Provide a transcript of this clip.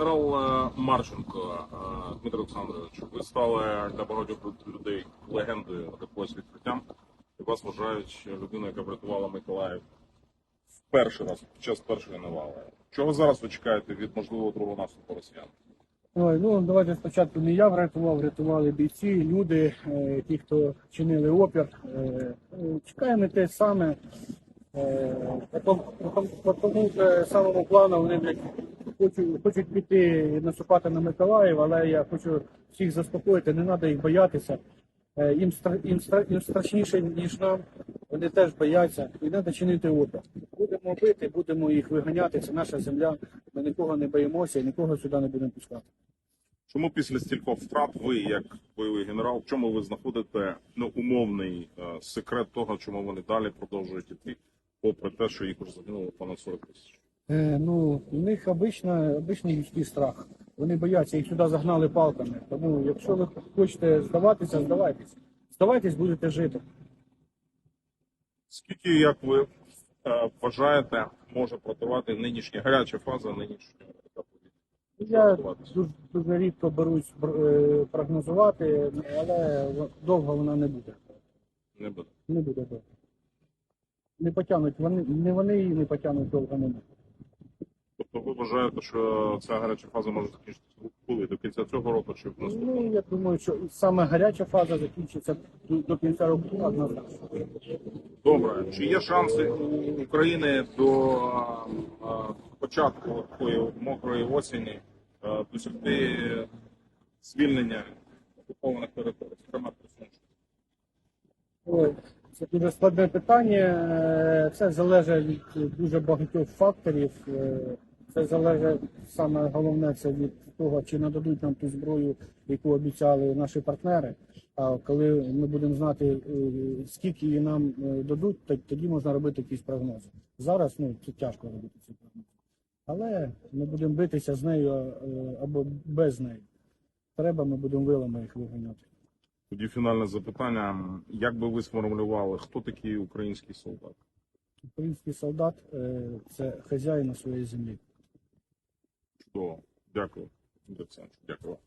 Генерал е, Марченко е, Дмитро Олександрович, ви стали для багатьох людей легендою якогось відкриттям. І вас вважають людиною, яка врятувала Миколаїв в перший раз під час першої навали. Чого зараз ви чекаєте від можливого другого наступу росіян? Ой, ну давайте спочатку не я врятував, врятували бійці, люди, е, ті, хто чинили опір. Е, е, чекаємо те саме. Е, по тому самому плану вони блядь, хочуть, хочуть піти наступати на Миколаїв, але я хочу всіх заспокоїти, не треба їх боятися. Е, їм, їм, їм страшніше, ніж нам. Вони теж бояться. І треба чинити опір. Будемо бити, будемо їх виганяти. Це наша земля. Ми нікого не боїмося і нікого сюди не будемо пускати. Чому після стількох втрат ви, як бойовий генерал, в чому ви знаходите ну, умовний е, секрет того, чому вони далі продовжують іти, попри те, що їх вже загинуло понад 40 тисяч? Е, ну, у них обична, обичний людський страх. Вони бояться, їх сюди загнали палками. Тому, якщо ви хочете здаватися, здавайтесь. Здавайтесь, будете жити. Скільки, як ви е, вважаєте, може противати нинішня гаряча фаза нинішнього? Я дуже, дуже рідко берусь е, прогнозувати, але довго вона не буде. Не буде. Не буде довго. Не потягнуть, вони, не вони її не потягнуть довго не буде. Тобто ви вважаєте, що ця гаряча фаза може закінчитися коли? До кінця цього року чи в наступному? Ну, я думаю, що саме гаряча фаза закінчиться до, до кінця року однозначно. Добре. Чи є шанси у України до е, початку такої мокрої осені е, досягти звільнення окупованих територій, зокрема? Ой, це дуже складне питання. Е, Це залежить від дуже багатьох факторів. Це залежить саме головне це від того, чи нададуть нам ту зброю, яку обіцяли наші партнери. А коли ми будемо знати, е, скільки її нам е, дадуть, то- тоді можна робити якісь прогнози. Зараз ну це тяжко робити ці прогнози. Але ми будемо битися з нею е, або без неї. Треба, ми будемо вилами їх виганяти. Тоді фінальне запитання. Як би ви сформулювали, хто такий український солдат? Український солдат це хазяїн на своїй землі. Чудово. Дякую. Олександр. Дякую.